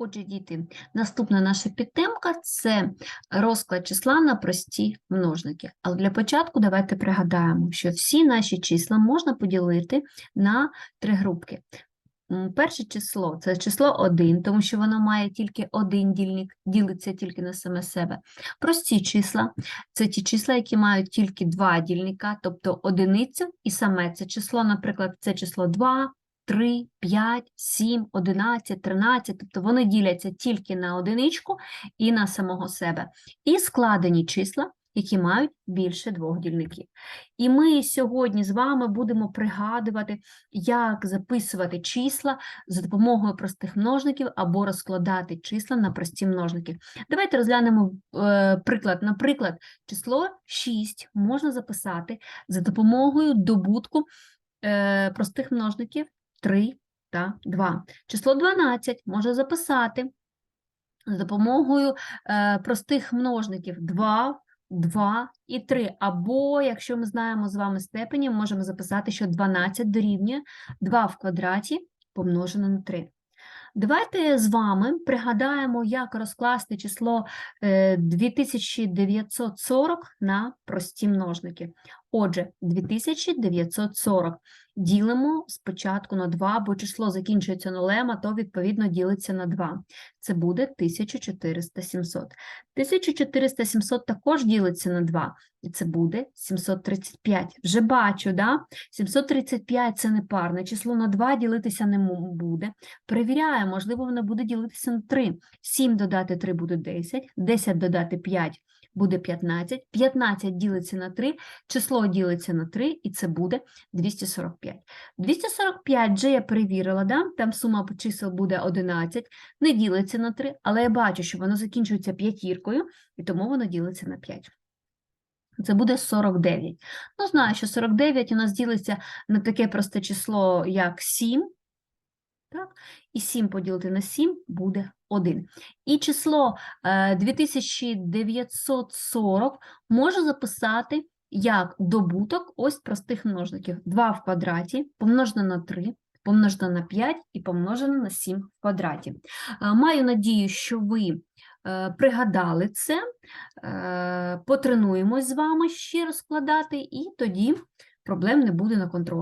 Отже, діти, наступна наша підтемка це розклад числа на прості множники. Але для початку давайте пригадаємо, що всі наші числа можна поділити на три групки. Перше число це число 1, тому що воно має тільки один дільник, ділиться тільки на саме себе. Прості числа це ті числа, які мають тільки два дільника, тобто одиницю і саме це число, наприклад, це число 2, 3, 5, 7, 11, 13, тобто вони діляться тільки на одиничку і на самого себе. І складені числа, які мають більше двох дільників. І ми сьогодні з вами будемо пригадувати, як записувати числа за допомогою простих множників або розкладати числа на прості множники. Давайте розглянемо е, приклад. Наприклад, число 6 можна записати за допомогою добутку е, простих множників 3 та 2. Число 12 можна записати за допомогою е, простих множників 2, 2 і 3. Або, якщо ми знаємо з вами степені, можемо записати, що 12 дорівнює 2 в квадраті помножено на 3. Давайте з вами пригадаємо, як розкласти число е, 2940 на прості множники. Отже, 2940 ділимо спочатку на 2, бо число закінчується нулем, а то, відповідно, ділиться на 2. Це буде 1400 700. 1400 700 також ділиться на 2, і це буде 735. Вже бачу, да? 735 – це не парне число, на 2 ділитися не буде. Перевіряємо, можливо, воно буде ділитися на 3. 7 додати 3 буде 10, 10 додати 5 буде 15, 15 ділиться на 3, число ділиться на 3, і це буде 245. 245 вже я перевірила, да? там сума чисел буде 11, не ділиться на 3, але я бачу, що воно закінчується п'ятіркою, і тому воно ділиться на 5. Це буде 49. Ну, знаю, що 49 у нас ділиться на таке просте число, як 7, так? і 7 поділити на 7 буде 1. І число е, 2940 можу записати як добуток ось простих множників. 2 в квадраті помножено на 3, помножено на 5 і помножено на 7 в квадраті. Е, Маю надію, що ви е, пригадали це, е, потренуємось з вами ще розкладати, і тоді проблем не буде на контроль.